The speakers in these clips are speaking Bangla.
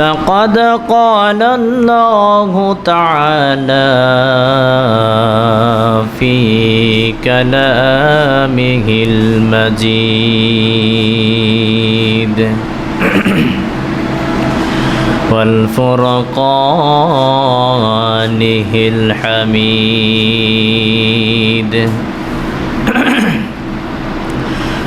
لقد قال الله تعالى في كلامه المجيد. والفرقانه الحميد.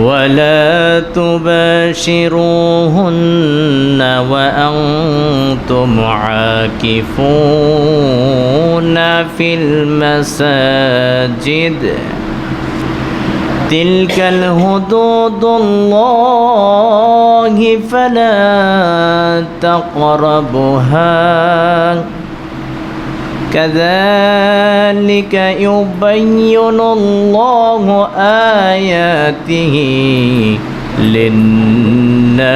ولا تباشروهن وأنتم عاكفون في المساجد. تلك الحدود الله فلا تقربها. كذلك يبين الله آياته للناس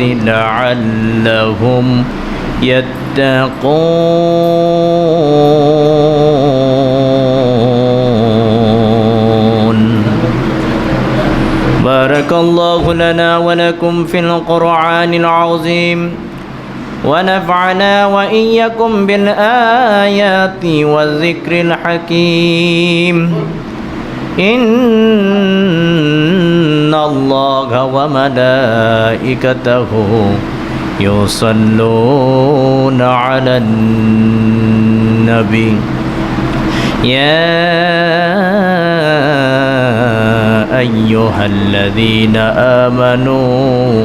لعلهم يتقون. بارك الله لنا ولكم في القرآن العظيم. ونفعنا وإياكم بالآيات والذكر الحكيم. إن الله وملائكته يصلون على النبي. يا أيها الذين آمنوا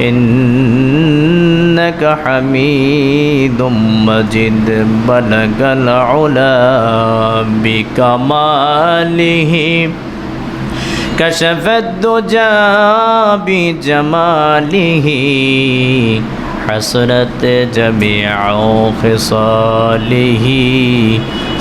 إنك حميد مجيد. بلغ العلا بكماله. كشف الدجى بجماله. حسنت جميع خصاله.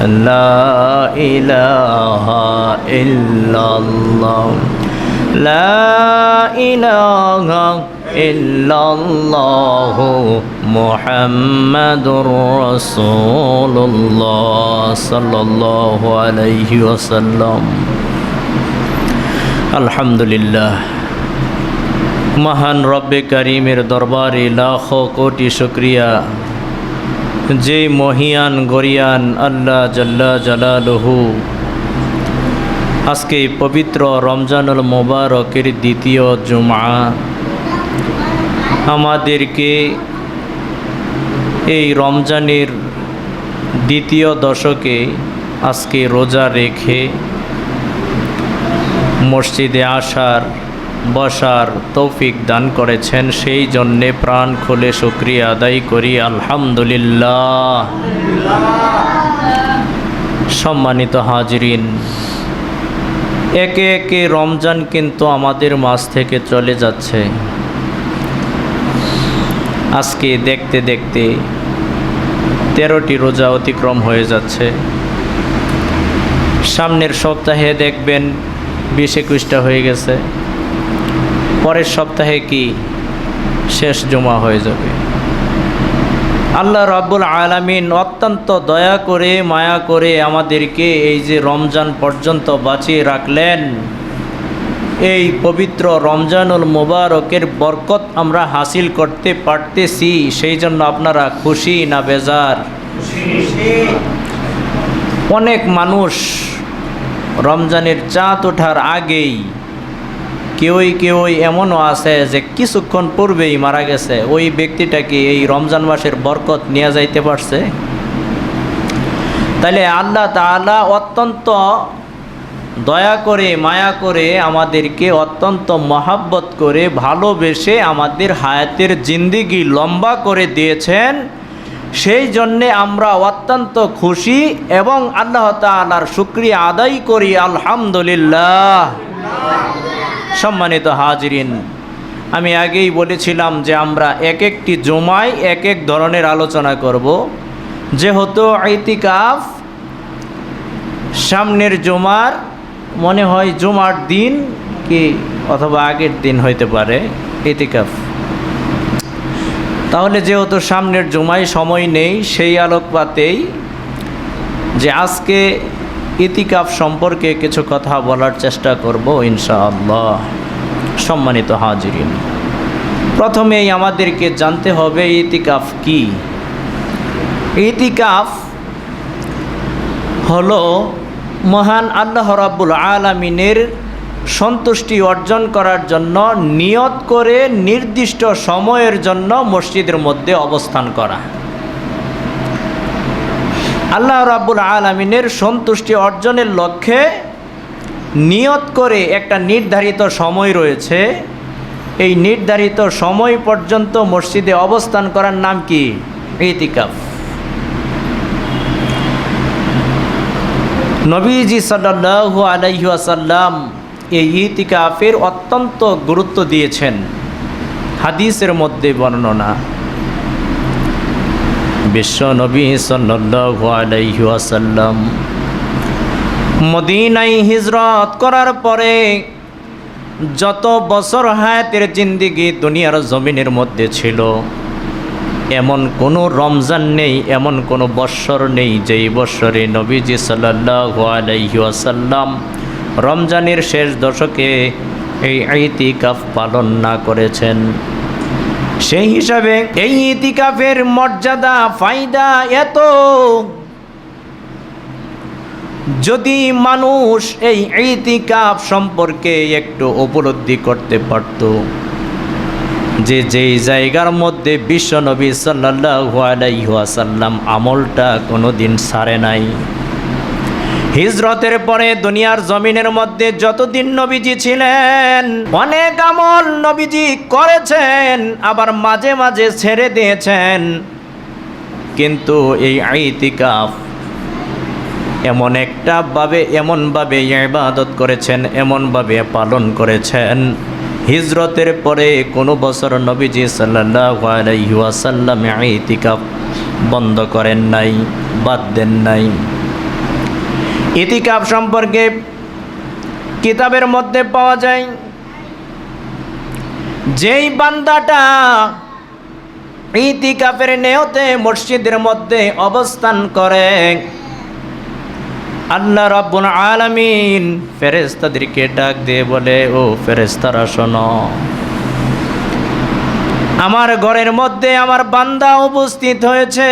لا إله إلا الله لا إله إلا الله محمد رسول الله صلى الله عليه وسلم الحمد لله মহান রব্বে করিমের দরবারে লাখ কোটি শুক্রিয়া যে মহিয়ান, গরিয়ান, আল্লাহ জাল্লা জালালহু। আজকে পবিত্র রমজানুল মোবারকের দ্বিতীয় জুমা। আমাদেরকে এই রমজানের দ্বিতীয় দশকে আজকে রোজা রেখে মসজিদে আসার বসার তৌফিক দান করেছেন, সেই জন্যে প্রাণ খুলে শুক্রিয়া আদায় করি, আলহামদুলিল্লাহ। সম্মানিত হাজরিন, একে একে রমজান কিন্তু আমাদের মাঝ থেকে চলে যাচ্ছে। আজকে দেখতে দেখতে তেরোটি রোজা অতিক্রম হয়ে যাচ্ছে। সামনের সপ্তাহে দেখবেন বিশ একুশটা হয়ে গেছে। পরের সপ্তাহে কি শেষ জমা হয়ে যাবে? আল্লাহ রাব্বুল আলামিন অত্যন্ত দয়া করে, মায়া করে আমাদেরকে এই যে রমজান পর্যন্ত বাঁচিয়ে রাখলেন। এই পবিত্র রমজানুল মোবারকের বরকত আমরা হাসিল করতে পারতেছি, সেই জন্য আপনারা খুশি না বেজার? অনেক মানুষ রমজানের চাঁদ ওঠার আগেই কেউই কেউই এমনও আছে যে কিছুক্ষণ পূর্বেই মারা গেছে। ওই ব্যক্তিটাকে এই রমজান মাসের বরকত নিয়ে যাইতে পারছে? তাহলে আল্লাহ তাআলা অত্যন্ত দয়া করে, মায়া করে আমাদেরকে অত্যন্ত মহাব্বত করে ভালোবেসে আমাদের হায়াতের জিন্দিগি লম্বা করে দিয়েছেন। সেই জন্যে আমরা অত্যন্ত খুশি এবং আল্লাহ তাআলার শুক্রিয়া আদায় করি। আলহামদুলিল্লাহ। সম্মানিত হাজিরিন, আমি আগেই বলেছিলাম যে আমরা এক একটি জমায় এক এক ধরনের আলোচনা করব। যেহেতু ইতিকাফ সামনের জমার, মনে হয় জুমার দিন কি অথবা আগের দিন হইতে পারে ইতিকাফ। তাহলে যেহেতু সামনের জুমায় সময় নেই, সেই আলোকপাতেই যে আজকে ইতিকাফ সম্পর্কে কিছু কথা বলার চেষ্টা করব, ইনশাআল্লাহ। সম্মানিত হাজিরিন, প্রথমেই আমাদেরকে জানতে হবে ইতিকাফ কি? ইতিকাফ হলো মহান আল্লাহ রাব্বুল আলামিনের সন্তুষ্টি অর্জন করার জন্য নিয়ত করে নির্দিষ্ট সময়ের জন্য মসজিদের মধ্যে অবস্থান করা। আল্লাহ রাব্বুল আলমিনের সন্তুষ্টি অর্জনের লক্ষ্যে নিয়ত করে একটা নির্ধারিত সময় রয়েছে। এই নির্ধারিত সময় পর্যন্ত মসজিদে অবস্থান করার নাম কি? ইতিকাফ। নবীজি সাল্লাহু আলাইহি আসাল্লাম এই ইতিকাফের অত্যন্ত গুরুত্ব দিয়েছেন। হাদিসের মধ্যে বর্ণনা। বিশ্ব নবী ওয়াসাল্লাম। মদিনায় হিজরত করার পরে যত বছর হায়াতের জিন্দিগি দুনিয়ার জমিনের মধ্যে ছিল, এমন কোনো রমজান নেই, এমন কোনো বৎসর নেই যেই বৎসরে নবীজি ওয়াসাল্লাম রমজানের শেষ দশকে এই ইতিকাফ পালন না করেছেন। সেই হিসাবে এই ইতিকাফের মর্যাদা, ফায়দা এত। যদি মানুষ এই ইতিকাফ সম্পর্কে একটু উপলব্ধি করতে পারত, যে যেই জায়গার মধ্যে বিশ্ব নবী সাল্লাল্লাহু আলাইহি ওয়াসাল্লাম আমলটা কোনো দিন সারে নাই। হিজরতের পরে দুনিয়ার জমিনের মধ্যে যতদিন নবীজি ছিলেন, অনেক আমল নবীজি করেছেন, আবার মাঝে মাঝে ছেড়ে দিয়েছেন। কিন্তু এই আইতিকাফ এমন একটা ভাবে এমনভাবে ইবাদত করেছেন এমনভাবে পালন করেছেন। হিজরতের পরে কোনো বছর নবীজি সাল্লাল্লাহু আলাইহি ওয়াসাল্লাম ইতিকাফ বন্ধ করেন নাই, বাদ দেন নাই। ইতিকাফ সম্পর্কে কিতাবের মধ্যে পাওয়া যায়, যেই বান্দাটা ইতিকাফের নেওতে মসজিদের মধ্যে অবস্থান করে, আল্লাহ রাব্বুল আলামিন ফেরেশতাদেরকে ডাক দিয়ে বলে, ও ফেরেশতারা, শোনো। আমার ঘরের মধ্যে আমার বান্দা উপস্থিত হয়েছে।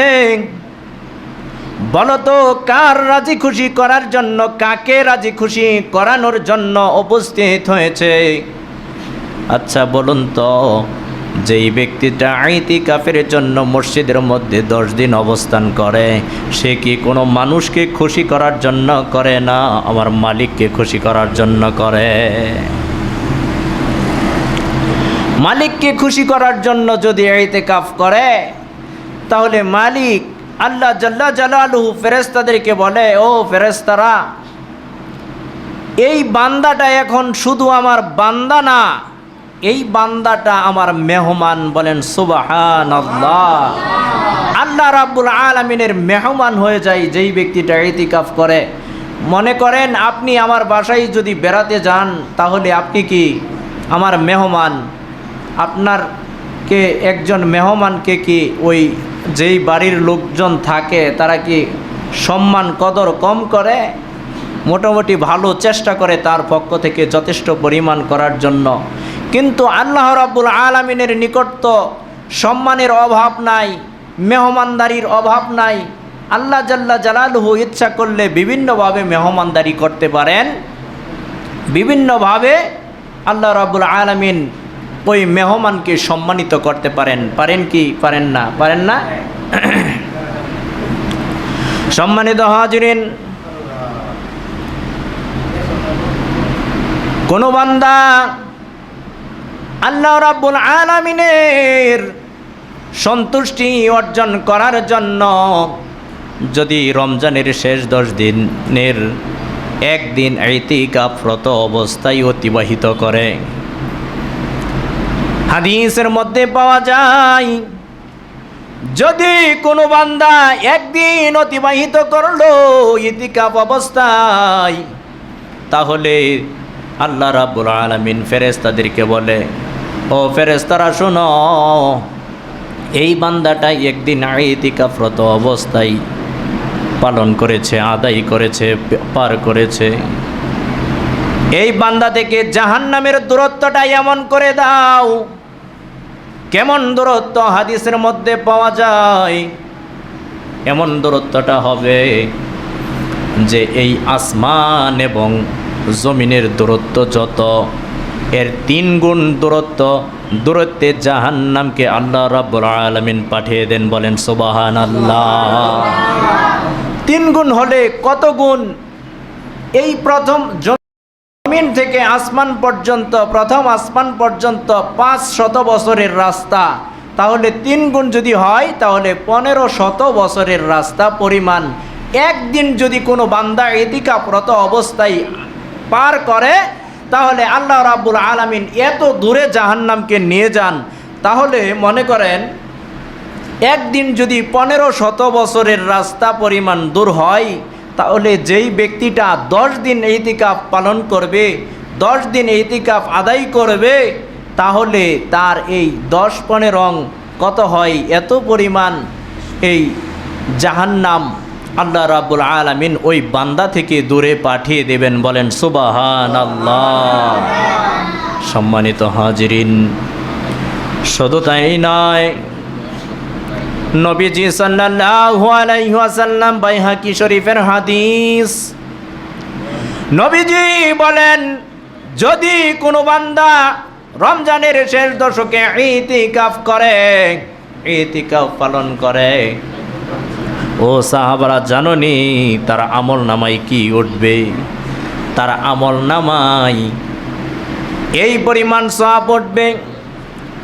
বলো তো, কার রাজি খুশি করার জন্য, কাকে রাজি খুশি করানোর জন্য উপস্থিত হয়েছে? আচ্ছা বলুন তো, যেই ব্যক্তিটা আইতি কাফের জন্য মসজিদের মধ্যে দশ দিন অবস্থান করে, সে কি কোনো মানুষকে খুশি করার জন্য করে না আমার মালিককে খুশি করার জন্য করে? মালিককে খুশি করার জন্য যদি আইতে কাফ করে, তাহলে মালিক আল্লাহ জাল্লা জালালহু ফেরেস্তাদেরকে বলে, ও ফেরেস্তারা এই বান্দাটা এখন শুধু আমার বান্দা না, এই বান্দাটা আমার মেহমান বলেন সুবাহান আল্লাহ আল্লাহ রাব্বুল আলমিনের মেহমান হয়ে যায়, যেই ব্যক্তিটা ইতিকাফ করে। মনে করেন, আপনি আমার বাসায় যদি বেড়াতে যান, তাহলে আপনি কি আমার মেহমান? আপনার কে একজন মেহমানকে কি ওই যেই বাড়ির লোকজন থাকে তারা কি সম্মান কদর কম করে? মোটামুটি ভালো চেষ্টা করে তার পক্ষ থেকে যথেষ্ট পরিমাণ করার জন্য। কিন্তু আল্লাহ রাব্বুল আলমিনের নিকট তো সম্মানের অভাব নাই, মেহমানদারির অভাব নাই। আল্লাহ জাল্লা জালালহু ইচ্ছা করলে বিভিন্নভাবে মেহমানদারি করতে পারেন। বিভিন্নভাবে আল্লাহ রাব্বুল আলমিন ওই মেহমানকে সম্মানিত করতে পারেন। পারেন কি? পারেন না। পারেন না? সম্মানিত হাজিরিন, কোন বান্দা আল্লাহ রাব্বুল আলামিনের সন্তুষ্টি অর্জন করার জন্য যদি রমজানের শেষ দশ দিনের একদিন ঐতিকাফরত অবস্থায় অতিবাহিত করে। হাদিসের মধ্যে পাওয়া যায়, যদি কোনো বান্দা একদিন অতিবাহিত করল ইতিকাপ অবস্থায়, তাহলে আল্লাহ রাব্বুল আলমিন ফেরেস্তাদেরকে বলে, ও ফেরেস্তারা শোনো, এই বান্দাটা একদিন ইতিকাফরত অবস্থায় পালন করেছে, আদায় করেছে, পার করেছে। এই বান্দা থেকে জাহান্নামের দূরত্বটা এমন করে দাও কেমন দূরত্ব হাদিসের মধ্যে পাওয়া যায়? এমন দূরত্বটা হবে যে এই আসমান এবং জমিনের দূরত্ব যত, এর তিন গুণ দূরত্ব, দূরত্বে জাহান্নামকে আল্লাহ রাব্বুল আলামিন পাঠিয়ে দেন, বলেন সুবাহান আল্লাহ তিন গুণ হলে কত গুণ? এই প্রথম জমিন থেকে আসমান পর্যন্ত, প্রথম আসমান পর্যন্ত পাঁচ শত বছরের রাস্তা। তাহলে তিন গুণ যদি হয়, তাহলে পনেরো শত বছরের রাস্তা পরিমাণ। একদিন যদি কোনো বান্দা এতিকাপ্রত অবস্থায় পার করে, তাহলে আল্লাহ রাব্বুল আলামিন এত দূরে জাহান্নামকে নিয়ে যান। তাহলে মনে করেন, একদিন যদি পনেরো শত বছরের রাস্তা পরিমাণ দূর হয় তাহলে যেই ব্যক্তিটা দশ দিন ইতিকাফ পালন করবে, দশ দিন ইতিকাফ আদায় করবে, তাহলে তার এই দশ পনেরং কত হয়? এত পরিমাণ এই জাহান্নাম আল্লাহ রাব্বুল আলামিন ওই বান্দা থেকে দূরে পাঠিয়ে দেবেন বলেন সুবাহান আল্লাহ সম্মানিত হাজরিন শুধু তাই নয় নবীজি সাল্লাল্লাহু আলাইহি ওয়াসাল্লাম বাইহাকি শরীফের হাদিস। নবীজি বলেন, যদি কোনো বান্দা রমজানের শেষ দশকে ইতিকাফ করে, ইতিকাফ পালন করে, ও সাহাবারা জাননি তার আমল নামাই কি উঠবে? তার আমল নামাই এই পরিমাণ সব উঠবে।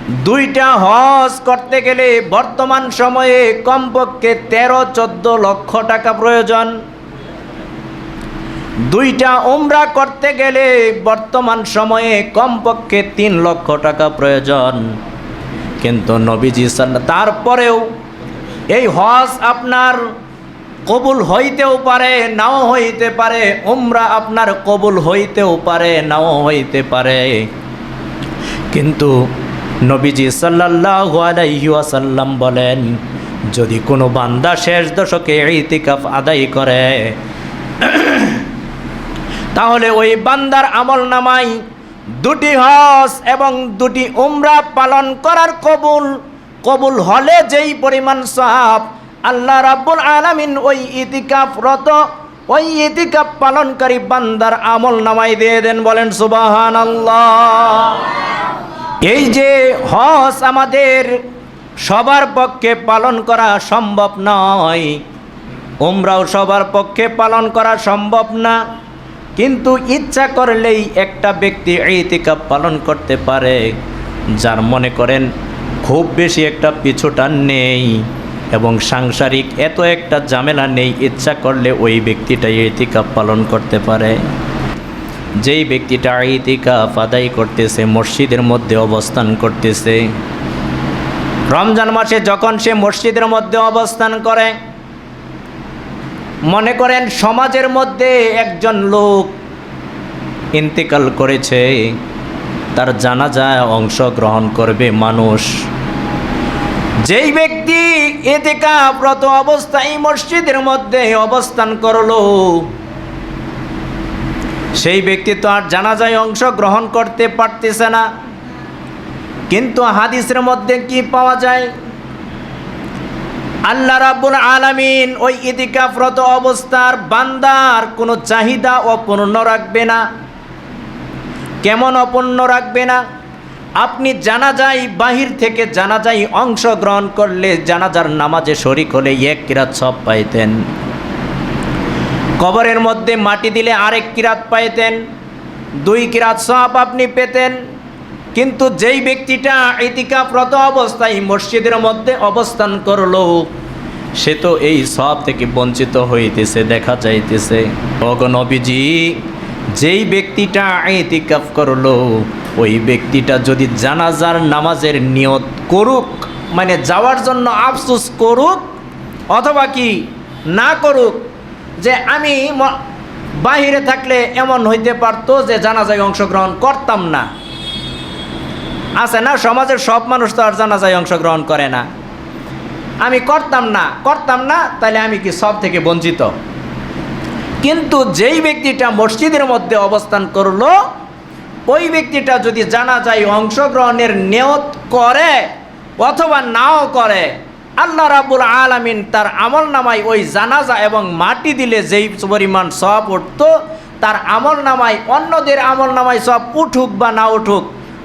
দুইটা হজ করতে গেলে বর্তমান সময়ে কমপক্ষে তেরো, চোদ্দ লক্ষ টাকা প্রয়োজন। দুইটা উমরা করতে গেলে বর্তমান সময়ে কমপক্ষে তিন লক্ষ টাকা প্রয়োজন। কিন্তু নবীজি তারপরেও এই হজ আপনার কবুল হইতেও পারে, নাও হইতে পারে, উমরা আপনার কবুল হইতেও পারে, নাও হইতে পারে। কিন্তু নবীজি সাল্লাল্লাহু আলাইহি ওয়াসাল্লাম বলেন, যদি কোনো বান্দা শেষ দশকে ইতিকাফ আদায় করে, তাহলে ওই বান্দার আমল নামাই দুটি হজ এবং দুটি উমরা পালন করার কবুল। কবুল হলে যেই পরিমাণ সাপ আল্লাহ রাব্বুল আলামিন ওই ইতিকাফরত, ওই ইতিকাফ পালনকারী বান্দার আমল নামাই দিয়ে দেন বলেন সুবাহান এই যে হজ আমাদের সবার পক্ষে পালন করা সম্ভব নয়। উমরাও সবার পক্ষে পালন করা সম্ভব না। কিন্তু ইচ্ছা করলেই একটা ব্যক্তি ইতিকাফ পালন করতে পারে। যার মনে করেন খুব বেশি একটা পিছুটান নেই এবং সাংসারিক এত একটা ঝামেলা নেই, ইচ্ছা করলে ওই ব্যক্তিটা ইতিকাফ পালন করতে পারে। যেই ব্যক্তিটা ইতিকাফ আদায় করতেছে, মসজিদের মধ্যে অবস্থান করতেছে। রমজান মাসে যখন সে মসজিদের মধ্যে অবস্থান করে, মনে করেন সমাজের মধ্যে একজন লোক ইন্তেকাল করেছে, তার জানা জানাজায় অংশগ্রহণ করবে মানুষ। যেই ব্যক্তি এতেকাব্রত অবস্থায় মসজিদের মধ্যে অবস্থান করল সেই ব্যক্তি তো আর জানাজায় অংশগ্রহণ করতে পারতেছে না। কিন্তু হাদিসের মধ্যে কি পাওয়া যায়? আল্লাহ রাব্বুল আলামিন ওই ইতিকাফরত অবস্থার বান্দার কোনো চাহিদা অপূর্ণ রাখবে না। কেমন অপূর্ণ রাখবে না? আপনি জানাজাই বাহির থেকে জানাজাই অংশগ্রহণ করলে জানাজার নামাজে শরিক হলে এক কিরাত সব পাইতেন। কবরের মধ্যে মাটি দিলে আরেক কিরাত পাইতেন, দুই কিরাত সব আপনি পেতেন। কিন্তু যেই ব্যক্তিটা ইতিকাফরত অবস্থায় মসজিদের মধ্যে অবস্থান করল, সে তো এই সব থেকে বঞ্চিত হইতেছে, দেখা যাইতেছে। নবীজি, যেই ব্যক্তিটা ইতিকাফ করল, ওই ব্যক্তিটা যদি জানাজার নামাজের নিয়ত করুক মানে যাওয়ার জন্য আফসুস করুক, অথবা কি না করুক যে আমি বাহিরে থাকলে এমন হইতে পারতো যে জানাজায় অংশগ্রহণ করতাম না। আছে না? সমাজের সব মানুষ তো আর জানাজায় অংশগ্রহণ করে না। আমি করতাম না। করতাম না তাহলে আমি কি সব থেকে বঞ্চিত? কিন্তু যেই ব্যক্তিটা মসজিদের মধ্যে অবস্থান করল, ওই ব্যক্তিটা যদি জানা যায় অংশগ্রহণের নিয়ত করে অথবা নাও করে আল্লাহ রাবুল আলামিন তার আমল নামায় ওই জানাজা এবং মাটি দিলে যেই পরিমাণ সব উঠতো, তার আমল নামায় অন্যদের আমল নামায় সব উঠুক বা না উঠুক,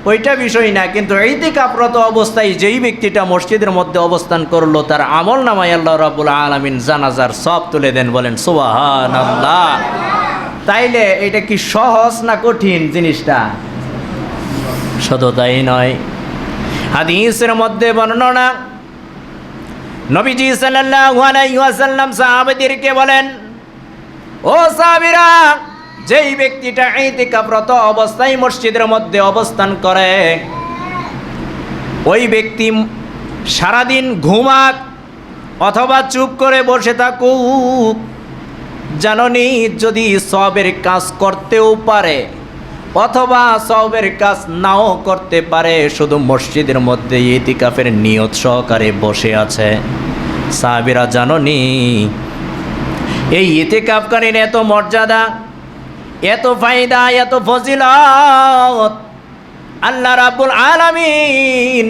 ওইটা বিষয় না। কিন্তু ইতিকাপ্রত অবস্থায় যেই ব্যক্তিটা মসজিদের মধ্যে অবস্থান করল, তার আমল নামায় আল্লাহ রাবুল আলামিন জানাজার সব তুলে দেন, বলেন সুবাহান আল্লাহ তাইলে এটা কি সহজ না কঠিন জিনিসটা? শুধু তাই নয়। হাদিসের মধ্যে বর্ণনা নবীজি ওয়াসাল্লাম সাহাবাদেরকে বলেন, ও সাহাবীরা, যেই ব্যক্তিটা ইতিকাফরত অবস্থায় মসজিদের মধ্যে অবস্থান করে, ওই ব্যক্তি সারাদিন ঘুমাক অথবা চুপ করে বসে থাকুক জাননি যদি সবের কাজ করতেও পারে। অথবা সবের কাজ নাও করতে পারে, শুধু মসজিদের মধ্যে ইতিকাফের নিয়ত সহকারে বসে আছে। সাহাবিরা জাননি এই ইতিকাফকারীর এত মর্যাদা, এত ফায়দা, এত ফজিলত। আল্লাহ রাব্বুল আলামিন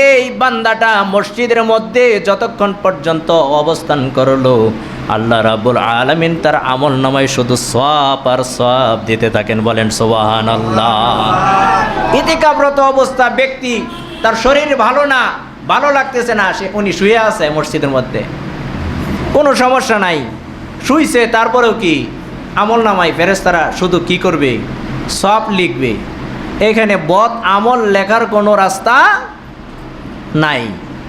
এই বান্দাটা মসজিদের মধ্যে যতক্ষণ পর্যন্ত অবস্থান করল আল্লাহ রাব্বুল আলামিন তার আমল নামায় শুধু সব আর সব দিতে থাকেন, বলেন সোবাহান আল্লাহ ইতিকাব্রত অবস্থা, ব্যক্তি তার শরীর ভালো না, ভালো লাগতেছে না, সে উনি শুয়ে আছে মসজিদের মধ্যে। কোনো সমস্যা নাই। শুইছে, তারপরেও কি? আমল নামাই ফেরেস্তারা শুধু কি করবে? সব লিখবে। এখানে বদ আমল লেখার কোনো রাস্তা নাই।